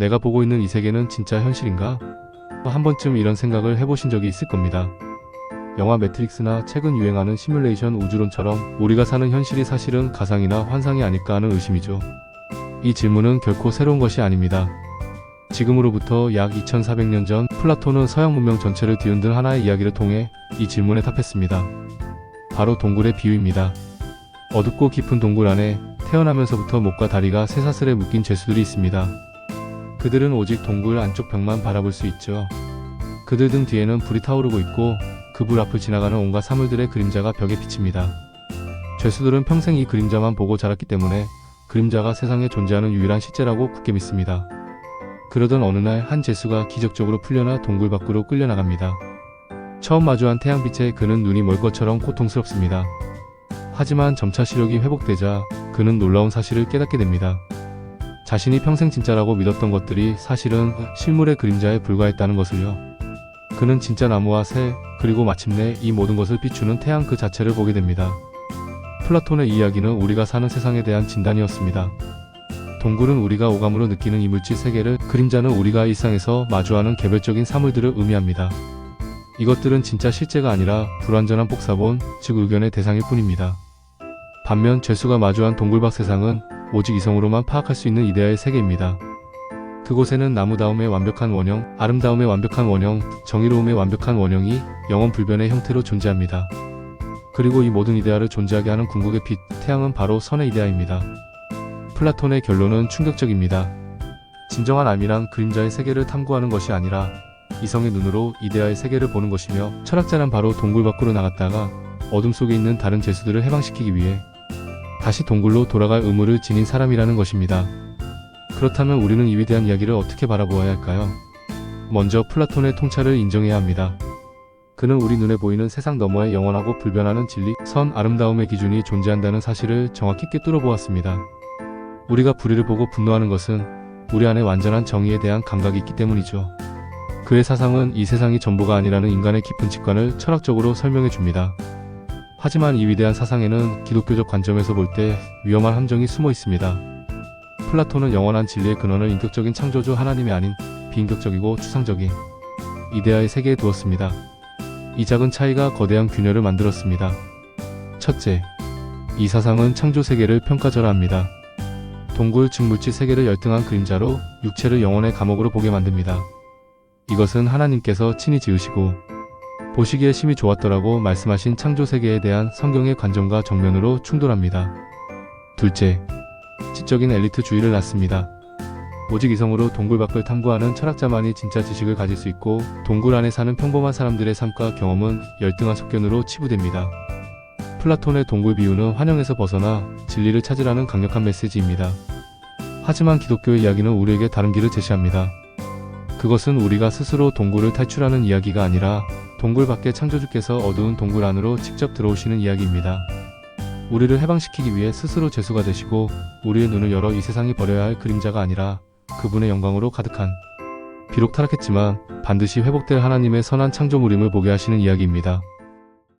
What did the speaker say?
내가 보고 있는 이 세계는 진짜 현실인가? 한 번쯤 이런 생각을 해보신 적이 있을 겁니다. 영화 매트릭스나 최근 유행하는 시뮬레이션 우주론처럼 우리가 사는 현실이 사실은 가상이나 환상이 아닐까 하는 의심이죠. 이 질문은 결코 새로운 것이 아닙니다. 지금으로부터 약 2400년 전 플라톤은 서양 문명 전체를 뒤흔든 하나의 이야기를 통해 이 질문에 답했습니다. 바로 동굴의 비유입니다. 어둡고 깊은 동굴 안에 태어나면서부터 목과 다리가 쇠사슬에 묶인 죄수들이 있습니다. 그들은 오직 동굴 안쪽 벽만 바라볼 수 있죠. 그들 등 뒤에는 불이 타오르고 있고 그 불 앞을 지나가는 온갖 사물들의 그림자가 벽에 비칩니다. 죄수들은 평생 이 그림자만 보고 자랐기 때문에 그림자가 세상에 존재하는 유일한 실제라고 굳게 믿습니다. 그러던 어느 날 한 죄수가 기적적으로 풀려나 동굴 밖으로 끌려나갑니다. 처음 마주한 태양빛에 그는 눈이 멀 것처럼 고통스럽습니다. 하지만 점차 시력이 회복되자 그는 놀라운 사실을 깨닫게 됩니다. 자신이 평생 진짜라고 믿었던 것들이 사실은 실물의 그림자에 불과했다는 것을요. 그는 진짜 나무와 새, 그리고 마침내 이 모든 것을 비추는 태양 그 자체를 보게 됩니다. 플라톤의 이야기는 우리가 사는 세상에 대한 진단이었습니다. 동굴은 우리가 오감으로 느끼는 이물질 세계를, 그림자는 우리가 일상에서 마주하는 개별적인 사물들을 의미합니다. 이것들은 진짜 실제가 아니라 불완전한 복사본, 즉 의견의 대상일 뿐입니다. 반면 죄수가 마주한 동굴 밖 세상은 오직 이성으로만 파악할 수 있는 이데아의 세계입니다. 그곳에는 나무다움의 완벽한 원형, 아름다움의 완벽한 원형, 정의로움의 완벽한 원형이 영원 불변의 형태로 존재합니다. 그리고 이 모든 이데아를 존재하게 하는 궁극의 빛, 태양은 바로 선의 이데아입니다. 플라톤의 결론은 충격적입니다. 진정한 암이란 그림자의 세계를 탐구하는 것이 아니라 이성의 눈으로 이데아의 세계를 보는 것이며 철학자는 바로 동굴 밖으로 나갔다가 어둠 속에 있는 다른 죄수들을 해방시키기 위해 다시 동굴로 돌아갈 의무를 지닌 사람이라는 것입니다. 그렇다면 우리는 이에 대한 이야기를 어떻게 바라보아야 할까요? 먼저 플라톤의 통찰을 인정해야 합니다. 그는 우리 눈에 보이는 세상 너머에 영원하고 불변하는 진리, 선, 아름다움의 기준이 존재한다는 사실을 정확히 꿰뚫어 보았습니다. 우리가 불의를 보고 분노하는 것은 우리 안에 완전한 정의에 대한 감각이 있기 때문이죠. 그의 사상은 이 세상이 전부가 아니라는 인간의 깊은 직관을 철학적으로 설명해 줍니다. 하지만 이 위대한 사상에는 기독교적 관점에서 볼 때 위험한 함정이 숨어 있습니다. 플라톤은 영원한 진리의 근원을 인격적인 창조주 하나님이 아닌 비인격적이고 추상적인 이데아의 세계에 두었습니다. 이 작은 차이가 거대한 균열을 만들었습니다. 첫째, 이 사상은 창조 세계를 평가절하합니다. 동굴 즉 물질 세계를 열등한 그림자로 육체를 영혼의 감옥으로 보게 만듭니다. 이것은 하나님께서 친히 지으시고 보시기에 심히 좋았더라고 말씀하신 창조 세계에 대한 성경의 관점과 정면으로 충돌합니다. 둘째, 지적인 엘리트주의를 낳습니다. 오직 이성으로 동굴 밖을 탐구하는 철학자만이 진짜 지식을 가질 수 있고 동굴 안에 사는 평범한 사람들의 삶과 경험은 열등한 속견으로 치부됩니다. 플라톤의 동굴 비유는 환영에서 벗어나 진리를 찾으라는 강력한 메시지입니다. 하지만 기독교의 이야기는 우리에게 다른 길을 제시합니다. 그것은 우리가 스스로 동굴을 탈출하는 이야기가 아니라 동굴 밖에 창조주께서 어두운 동굴 안으로 직접 들어오시는 이야기입니다. 우리를 해방시키기 위해 스스로 죄수가 되시고 우리의 눈을 열어 이 세상이 버려야 할 그림자가 아니라 그분의 영광으로 가득한 비록 타락했지만 반드시 회복될 하나님의 선한 창조물임을 보게 하시는 이야기입니다.